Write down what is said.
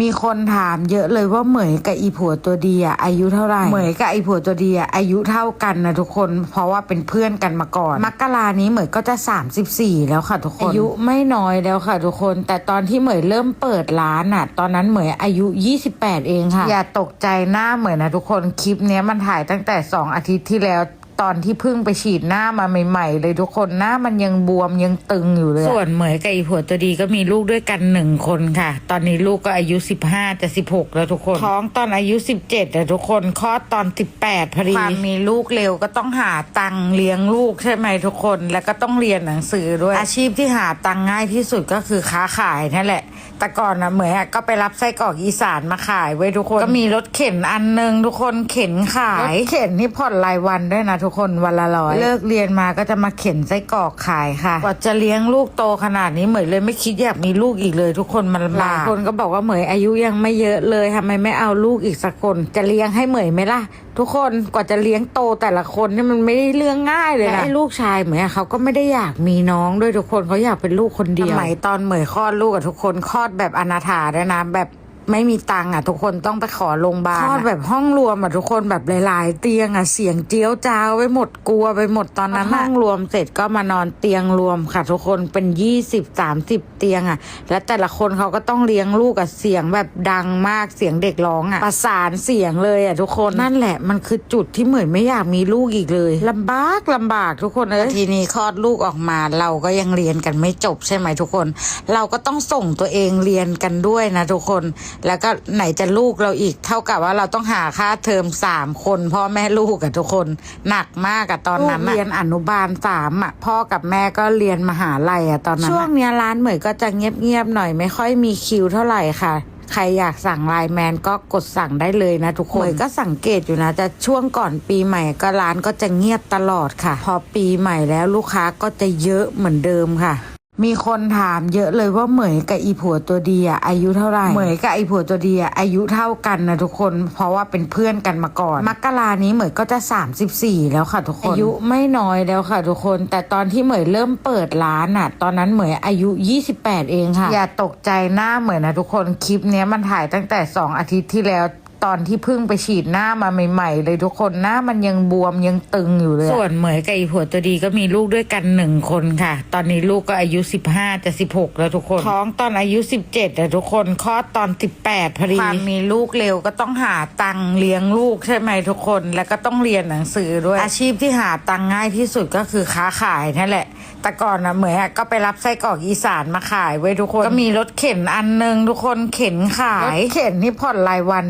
มีคนถามเยอะเลยว่าเหมยกับอีผัวตัวดีอะอายุเท่าไหร่เหมยกับอีผัวตัวดีอะอายุเท่ากันนะทุกคน เพราะว่าเป็นเพื่อนกันมาก่อน มกรานี้เหมยก็จะ 34 แล้วค่ะทุกคน อายุไม่น้อยแล้วค่ะทุกคน แต่ตอนที่เหมยเริ่มเปิดร้านอะตอนนั้นเหมยอายุ 28 เองค่ะ อย่าตกใจหน้าเหมยนะทุกคน คลิปเนี้ยมันถ่ายตั้งแต่ 2 อาทิตย์ที่แล้ว ตอนที่เพิ่งไปฉีดหน้ามาใหม่ ๆ เลยทุกคนหน้ามันยังบวมยังตึงอยู่เลย ส่วนเหมยกับอีผัวตัวดีก็มีลูกด้วยกันหนึ่งคนค่ะ ตอนนี้ลูกก็อายุ 15จะ16 แล้วทุกคน ท้องตอนอายุ 17แต่ทุกคนคลอดตอน 18พอดีความมีลูกเร็วก็ต้องหาตังค์เลี้ยงลูกใช่ไหมทุกคนแล้วก็ต้องเรียนหนังสือด้วยอาชีพที่หาตังค์ง่ายที่สุดก็คือค้าขายนั่นแหละ แต่ก่อนนะเหมยอะก็ไปรับไส้กรอกอีสานมาขายไว้ยทุกคนก็มีรถเข็นอันหนึงทุกคนเข็นขายรถเข็นนี่ผ่อนรายวันด้วยนะทุกคนวันละร้อยเลิกเรียนมาก็จะมาเข็นไส้กรอกขายค่ะกว่าจะเลี้ยงลูกโตขนาดนี้เหมยเลยไม่คิดอยากมีลูกอีกเลย ทุกคนมันลำบากคนก็บอกว่าเหมยอายุยังไม่เยอะเลยทำไมไม่เอาลูกอีกสักคน จะเลี้ยงให้เหมยไหมล่ะทุกคนกว่าจะเลี้ยงโตแต่ละคนนี่มันไม่ได้เรื่องง่ายเลยนะไอ้ลูกชายเหมยอะเขาก็ไม่ได้อยากมีน้องด้วยทุกคนเขาอยากเป็นลูกคนเดียวสมัยตอนเหมยคลอดลูกอะทุกคนคลอดแบบอนาถาด้วยนะแบบ ไม่มีตังค์อะ ทุกคนต้องไปขอโรงพยาบาลคลอดแบบห้องรวมอะทุกคนแบบหลาย ๆ เตียงอะเสียงเจียวจ้าวไปหมดกลัวไปหมดตอนนั้นห้องรวมเสร็จก็มานอนเตียงรวมค่ะ ทุกคนเป็นยี่สิบสามสิบเตียงอะ แล้วแต่ละคนเขาก็ต้องเลี้ยงลูกกับเสียงแบบดังมากเสียงเด็กร้องอะประสานเสียงเลยอะทุกคนนั่นแหละมันคือจุดที่เหมือนไม่อยากมีลูกอีกเลยลำบากลำบากทุกคนเอ้ยทีนี้คลอดลูกออกมาเราก็ยังเรียนกันไม่จบใช่ไหมทุกคน เราก็ต้องส่งตัวเองเรียนกันด้วยนะทุกคนแล้วก็ไหนจะลูกเราอีก เท่ากับว่าเราต้องหาค่าเทอมสามคนพ่อแม่ลูกกับทุกคนหนักมากอะตอนนั้นอะเรียนอนุบาลสามอะพ่อกับแม่ก็เรียนมหาลัยอะตอนนั้นช่วงเนี้ยร้านเหมยก็จะเงียบๆหน่อยไม่ค่อยมีคิวเท่าไหร่ค่ะใครอยากสั่งไลน์แมนก็กดสั่งได้เลยนะทุกคนเหมยก็สังเกตอยู่นะจะช่วงก่อนปีใหม่ก็ร้านก็จะเงียบตลอดค่ะ พอปีใหม่แล้วลูกค้าก็จะเยอะเหมือนเดิมค่ะ มีคนถามเยอะเลยว่าเหมยกับอีผัวตัวดีอะอายุเท่าไหร่เหมยกับอีผัวตัวดีอะอายุเท่ากันนะทุกคน เพราะว่าเป็นเพื่อนกันมาก่อน มกรานี้เหมยก็จะ 34 แล้วค่ะทุกคน อายุไม่น้อยแล้วค่ะทุกคน แต่ตอนที่เหมยเริ่มเปิดร้านอะตอนนั้นเหมยอายุ 28 เองค่ะ อย่าตกใจหน้าเหมยนะทุกคน คลิปเนี้ยมันถ่ายตั้งแต่ 2 อาทิตย์ที่แล้ว ตอนที่เพิ่งไปฉีดหน้ามาใหม่ๆ เลยทุกคนหน้ามันยังบวมยังตึงอยู่เลยส่วนเหมยกับอีผัวตัวดีก็มีลูกด้วยกันหนึ่งคนค่ะ ตอนนี้ลูกก็อายุ15จะ16แล้วทุกคนท้องตอนอายุ17แต่ทุกคนคลอดตอน18พอดีความมีลูกเร็วก็ต้องหาตังค์เลี้ยงลูกใช่ไหมทุกคนแล้วก็ต้องเรียนหนังสือด้วยอาชีพที่หาตังค์ง่ายที่สุดก็คือค้าขายนั่นแหละ แต่ก่อนนะเหมยอะก็ไปรับไส้กรอกอีสานมาขายไว้ยทุกคนก็มีรถเข็นอันหนึงทุกคนเข็นขายรถเข็นนี่ผ่อนรายวัน